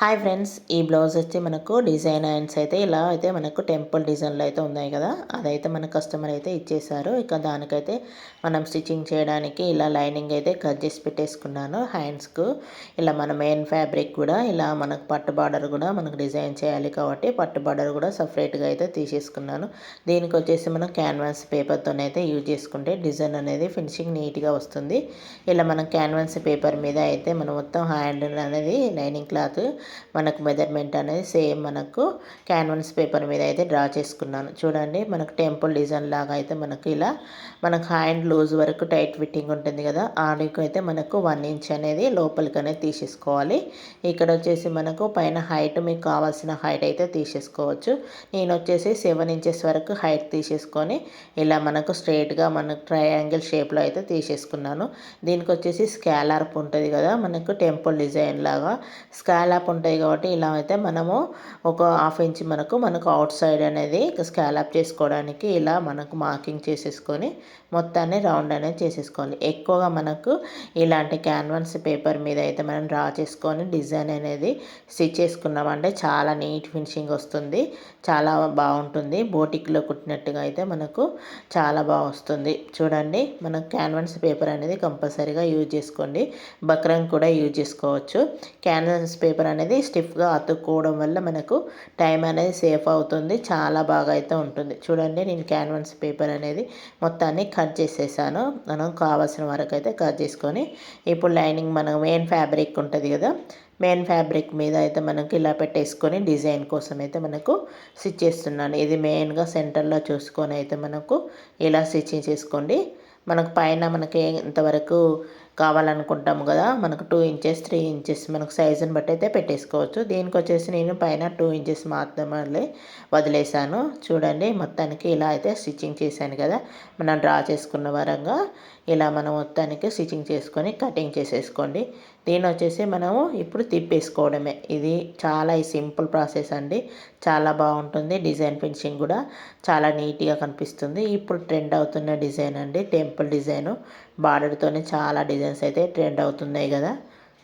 Hi friends ఈ blouse వచ్చి మనకు డిజైన్ హ్యాండ్స్ అయితే ఇలా అయితే మనకు టెంపుల్ డిజైన్లు అయితే ఉన్నాయి కదా. అదైతే మన కస్టమర్ అయితే ఇచ్చేసారు ఇక దానికైతే మనం స్టిచ్చింగ్ చేయడానికి ఇలా లైనింగ్ అయితే కట్ చేసి పెట్టేసుకున్నాను హ్యాండ్స్కు. ఇలా మన మెయిన్ ఫ్యాబ్రిక్ కూడా ఇలా మనకు పట్టు బార్డర్ కూడా మనకు డిజైన్ చేయాలి కాబట్టి పట్టు బార్డర్ కూడా సపరేట్గా అయితే తీసేసుకున్నాను. దీనికి వచ్చేసి మనం క్యాన్వాస్ పేపర్తోనైతే యూజ్ చేసుకుంటే డిజైన్ అనేది ఫినిషింగ్ నీట్గా వస్తుంది. ఇలా మనం క్యాన్వాస్ పేపర్ మీద అయితే మనం మొత్తం హ్యాండ్ అనేది లైనింగ్ క్లాత్ మనకు మెజర్మెంట్ అనేది సేమ్ మనకు క్యాన్వన్స్ పేపర్ మీద అయితే డ్రా చేసుకున్నాను. చూడండి మనకు టెంపుల్ డిజైన్ లాగా అయితే మనకు ఇలా మనకు హ్యాండ్ లూజ్ వరకు టైట్ ఫిట్టింగ్ ఉంటుంది కదా ఆడికి అయితే మనకు వన్ ఇంచ్ అనేది లోపలికి అనేది తీసేసుకోవాలి. ఇక్కడ వచ్చేసి మనకు పైన హైట్ మీకు కావాల్సిన హైట్ అయితే తీసేసుకోవచ్చు. నేను వచ్చేసి సెవెన్ ఇంచెస్ వరకు హైట్ తీసేసుకొని ఇలా మనకు స్ట్రైట్గా మనకు ట్రయాంగిల్ షేప్లో అయితే తీసేసుకున్నాను. దీనికి వచ్చేసి స్కాలర్ప్ ఉంటుంది కదా మనకు టెంపుల్ డిజైన్ లాగా. స్కాలప్ ఉంటాయి కాబట్టి ఇలా అయితే మనము ఒక హాఫ్ ఇంచ్ మనకు మనకు అవుట్ సైడ్ అనేది స్కాలప్ చేసుకోవడానికి ఇలా మనకు మార్కింగ్ చేసేసుకొని మొత్తాన్ని రౌండ్ అనేది చేసేసుకోవాలి. ఎక్కువగా మనకు ఇలాంటి క్యాన్వాన్స్ పేపర్ మీద అయితే మనం డ్రా చేసుకొని డిజైన్ అనేది స్టిచ్ చేసుకున్నామంటే చాలా నీట్ ఫినిషింగ్ వస్తుంది. చాలా బాగుంటుంది. బోటిక్లో కుట్టినట్టుగా అయితే మనకు చాలా బాగా వస్తుంది. చూడండి మనకు క్యాన్వాన్స్ పేపర్ అనేది కంపల్సరీగా యూజ్ చేసుకోండి. బక్రం కూడా యూజ్ చేసుకోవచ్చు. క్యాన్వాన్స్ పేపర్ అనేది స్టిఫ్గా అతుక్కోవడం వల్ల మనకు టైం అనేది సేఫ్ అవుతుంది చాలా బాగా అయితే ఉంటుంది. చూడండి నేను క్యాన్వాస్ పేపర్ అనేది మొత్తాన్ని కట్ చేసేసాను. మనం కావాల్సిన వరకు అయితే కట్ చేసుకొని ఇప్పుడు లైనింగ్ మనం మెయిన్ ఫ్యాబ్రిక్ ఉంటుంది కదా మెయిన్ ఫ్యాబ్రిక్ మీద అయితే మనకు ఇలా పెట్టేసుకొని డిజైన్ కోసం అయితే మనకు స్టిచ్ చేస్తున్నాను. ఇది మెయిన్గా సెంటర్లో చూసుకొని అయితే మనకు ఇలా స్టిచ్చింగ్ చేసుకోండి. మనకు పైన మనకి ఇంతవరకు కావాలనుకుంటాము కదా మనకు టూ ఇంచెస్ త్రీ ఇంచెస్ మనకు సైజుని బట్టి అయితే పెట్టేసుకోవచ్చు. దీనికి వచ్చేసి నేను పైన టూ ఇంచెస్ మాత్రమే వదిలేసాను చూడండి మొత్తానికి ఇలా అయితే స్టిచ్చింగ్ చేశాను కదా. మనం డ్రా చేసుకున్న వరంగా ఇలా మనం మొత్తానికి స్టిచ్చింగ్ చేసుకొని కటింగ్ చేసేసుకోండి. దీని వచ్చేసి మనము ఇప్పుడు తిప్పేసుకోవడమే. ఇది చాలా సింపుల్ ప్రాసెస్ అండి. చాలా బాగుంటుంది. డిజైన్ ఫినిషింగ్ కూడా చాలా నీట్గా కనిపిస్తుంది. ఇప్పుడు ట్రెండ్ అవుతున్న డిజైన్ అండి. Temple design. బార్డర్తోనే చాలా డిజైన్స్ అయితే ట్రెండ్ అవుతున్నాయి కదా.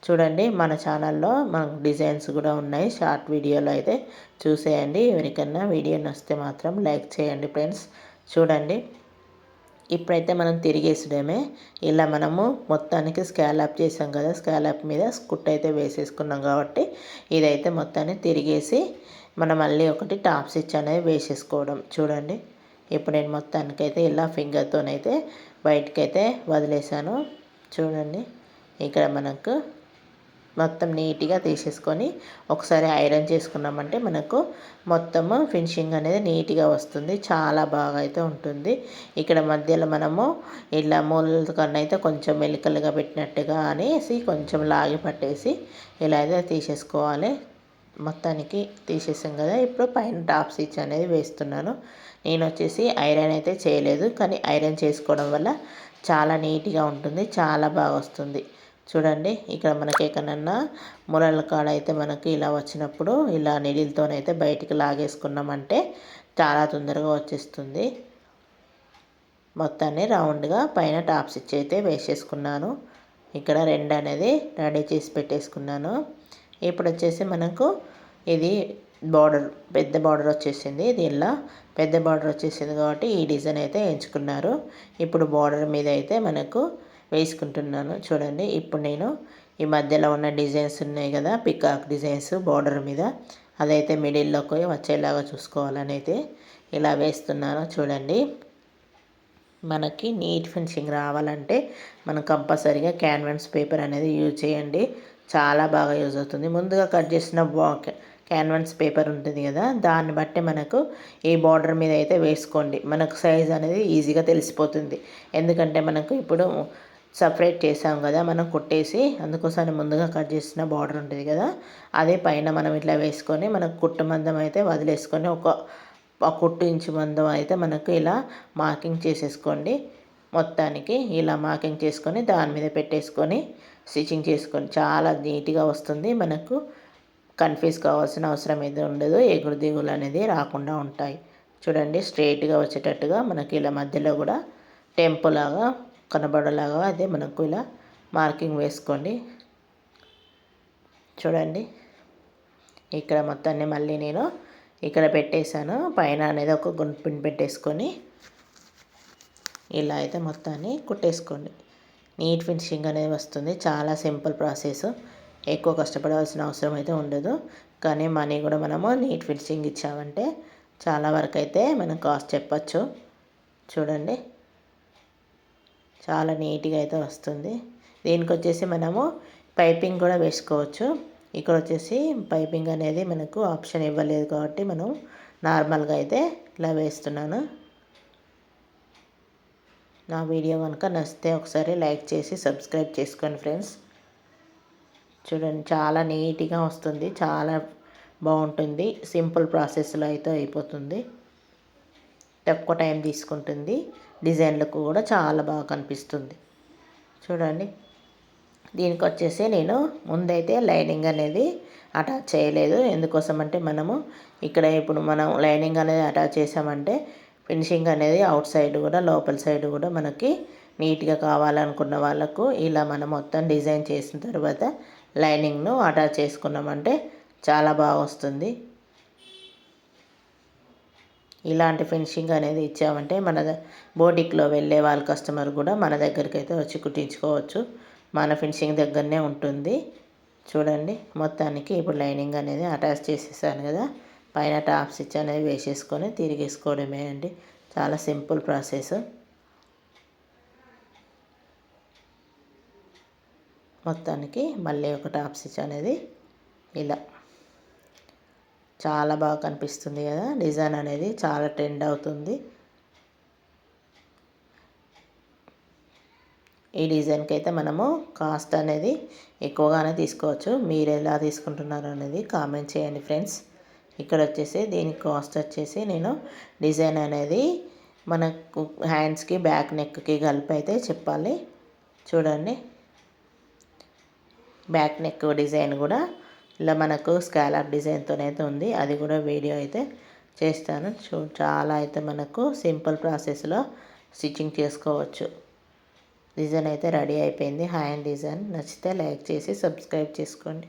చూడండి మన ఛానల్లో మనకు డిజైన్స్ కూడా ఉన్నాయి. షార్ట్ వీడియోలో అయితే చూసేయండి. ఎవరికన్నా వీడియో నచ్చితే మాత్రం లైక్ చేయండి ఫ్రెండ్స్. చూడండి. ఇప్పుడైతే మనం తిరిగేసడమే ఇలా మనము మొత్తానికి స్కాలప్ చేసాం కదా స్కాలప్ మీద స్కుట్ అయితే వేసేసుకున్నాం కాబట్టి ఇదైతే మొత్తాన్ని తిరిగేసి మనం మళ్ళీ ఒకటి టాప్ స్టిచ్ అనేది వేసేసుకోవడం. చూడండి ఇప్పుడు నేను మొత్తానికైతే ఇలా ఫింగర్తోనైతే బయటకైతే వదిలేసాను. చూడండి ఇక్కడ మనకు మొత్తం నీట్గా తీసేసుకొని ఒకసారి ఐరన్ చేసుకున్నామంటే మనకు మొత్తము ఫినిషింగ్ అనేది నీట్గా వస్తుంది. చాలా బాగా అయితే ఉంటుంది. ఇక్కడ మధ్యలో మనము ఇలా మూలల కన్నా అయితే కొంచెం మెలికలుగా పెట్టినట్టుగా అనేసి కొంచెం లాగి పట్టేసి ఇలా అయితే తీసేసుకోవాలి. మొత్తానికి తీసేసాం కదా. ఇప్పుడు పైన టాప్ స్టిచ్ అనేది వేస్తున్నాను. నేను వచ్చేసి ఐరన్ అయితే చేయలేదు. కానీ ఐరన్ చేసుకోవడం వల్ల చాలా నీట్గా ఉంటుంది. చాలా బాగా వస్తుంది. చూడండి ఇక్కడ మనకి ఎక్కడన్నా మురల కాడ అయితే మనకి ఇలా వచ్చినప్పుడు ఇలా నీళ్ళతోనైతే బయటికి లాగేసుకున్నామంటే చాలా తొందరగా వచ్చేస్తుంది. మొత్తాన్ని రౌండ్గా పైన టాప్ స్టిచ్ అయితే వేసేసుకున్నాను. ఇక్కడ రెండు అనేది రెడీ చేసి పెట్టేసుకున్నాను. ఇప్పుడు వచ్చేసి మనకు ఇది బార్డర్ పెద్ద బార్డర్ వచ్చేసింది. దీనిలో పెద్ద బార్డర్ వచ్చేసింది కాబట్టి ఈ డిజైన్ అయితే ఎంచుకున్నారు. ఇప్పుడు బార్డర్ మీద అయితే మనకు వేసుకుంటున్నాను. చూడండి ఇప్పుడు నేను ఈ మధ్యలో ఉన్న డిజైన్స్ ఉన్నాయి కదా పికాక్ డిజైన్స్ బార్డర్ మీద. అదైతే మిడిల్లోకి వచ్చేలాగా చూసుకోవాలని అయితే ఇలా వేస్తున్నాను. చూడండి మనకి నీట్ ఫినిషింగ్ రావాలంటే మనం కంపల్సరీగా క్యాన్వాస్ పేపర్ అనేది యూజ్ చేయండి. చాలా బాగా యూజ్ అవుతుంది. ముందుగా కట్ చేసిన క్యాన్వాస్ పేపర్ ఉంటుంది కదా దాన్ని బట్టి మనకు ఈ బార్డర్ మీద అయితే వేసుకోండి. మనకు సైజ్ అనేది ఈజీగా తెలిసిపోతుంది. ఎందుకంటే మనకు ఇప్పుడు సపరేట్ చేసాం కదా మనం కుట్టేసి అందుకోసం ముందుగా కట్ చేసిన బార్డర్ ఉంటుంది కదా అదే పైన మనం ఇట్లా వేసుకొని మనకు కుట్టు మందం అయితే వదిలేసుకొని ఒక కుట్టు ఇంచు మందం అయితే మనకు ఇలా మార్కింగ్ చేసేసుకోండి. మొత్తానికి ఇలా మార్కింగ్ చేసుకొని దాని మీద పెట్టేసుకొని స్టిచ్చింగ్ చేసుకొని చాలా నీట్గా వస్తుంది. మనకు కన్ఫ్యూజ్ కావాల్సిన అవసరం ఏది ఉండదు ఎగురు దిగులు అనేది రాకుండా ఉంటాయి. చూడండి స్ట్రైట్గా వచ్చేటట్టుగా మనకి ఇలా మధ్యలో కూడా టెంపుల్ లాగా కనబడేలాగా అదే మనకు ఇలా మార్కింగ్ వేసుకోండి. చూడండి. ఇక్కడ మొత్తాన్ని మళ్ళీ నేను ఇక్కడ పెట్టేశాను. పైన అనేది ఒక గుంట పెట్టేసుకొని ఇలా అయితే మొత్తాన్ని కుట్టేసుకోండి. నీట్ ఫినిషింగ్ అనేది వస్తుంది. చాలా సింపుల్ ప్రాసెస్. ఎక్కువ కష్టపడవలసిన అవసరం అయితే ఉండదు. కానీ మనీ కూడా మనము నీట్ ఫినిషింగ్ ఇచ్చామంటే చాలా వరకు అయితే మనం కాస్ట్ చెప్పచ్చు. చూడండి. చాలా నీట్గా అయితే వస్తుంది. దీనికి వచ్చేసి మనము పైపింగ్ కూడా వేసుకోవచ్చు. ఇక్కడ వచ్చేసి పైపింగ్ అనేది మనకు ఆప్షన్ ఇవ్వలేదు కాబట్టి మనం నార్మల్గా అయితే ఇలా వేస్తున్నాను. నా వీడియో కనుక నచ్చితే ఒకసారి లైక్ చేసి సబ్స్క్రైబ్ చేసుకోండి ఫ్రెండ్స్. చూడండి చాలా నీట్గా వస్తుంది. చాలా బాగుంటుంది. సింపుల్ ప్రాసెస్లో అయితే అయిపోతుంది. తక్కువ టైం తీసుకుంటుంది. డిజైన్లకు కూడా చాలా బాగా కనిపిస్తుంది. చూడండి. దీనికి వచ్చేసి నేను ముందైతే లైనింగ్ అనేది అటాచ్ చేయలేదు. ఎందుకోసం అంటే మనము ఇక్కడ ఇప్పుడు మనం లైనింగ్ అనేది అటాచ్ చేసామంటే ఫినిషింగ్ అనేది అవుట్ సైడ్ కూడా లోపల సైడ్ కూడా మనకి నీట్గా కావాలనుకున్న వాళ్ళకు ఇలా మనం మొత్తం డిజైన్ చేసిన తర్వాత లైనింగ్ను అటాచ్ చేసుకున్నామంటే చాలా బాగా వస్తుంది. ఇలాంటి ఫినిషింగ్ అనేది ఇచ్చామంటే మన బోటిక్లో వెళ్ళే వాళ్ళ కస్టమర్ కూడా మన దగ్గరికి అయితే వచ్చి కుట్టించుకోవచ్చు. మన ఫినిషింగ్ దగ్గరనే ఉంటుంది. చూడండి మొత్తానికి ఇప్పుడు లైనింగ్ అనేది అటాచ్ చేసేసాను కదా. పైన టాప్ స్టిచ్ అనేది వేసేసుకొని తిరిగేసుకోవడమే అండి. చాలా సింపుల్ ప్రాసెస్. మొత్తానికి మళ్ళీ ఒక టాప్ స్టిచ్ అనేది ఇలా. చాలా బాగా కనిపిస్తుంది కదా. డిజైన్ అనేది చాలా ట్రెండ్ అవుతుంది. ఈ డిజైన్కి అయితే మనము కాస్ట్ అనేది ఎక్కువగానే తీసుకోవచ్చు. మీరు ఎలా తీసుకుంటున్నారు అనేది కామెంట్ చేయండి ఫ్రెండ్స్. ఇక్కడ వచ్చేసి దీనికి కాస్ట్ వచ్చేసి నేను డిజైన్ అనేది మనకు హ్యాండ్స్కి బ్యాక్ నెక్కి కలిపి అయితే చెప్పాలి. చూడండి. బ్యాక్ నెక్ డిజైన్ కూడా ఇలా మనకు స్కాలప్ డిజైన్తోనైతే ఉంది. అది కూడా వీడియో అయితే చేస్తాను. చూ చాలా అయితే మనకు సింపుల్ ప్రాసెస్లో స్టిచ్చింగ్ చేసుకోవచ్చు. డిజైన్ అయితే రెడీ అయిపోయింది. Hand design. నచ్చితే లైక్ చేసి సబ్స్క్రైబ్ చేసుకోండి.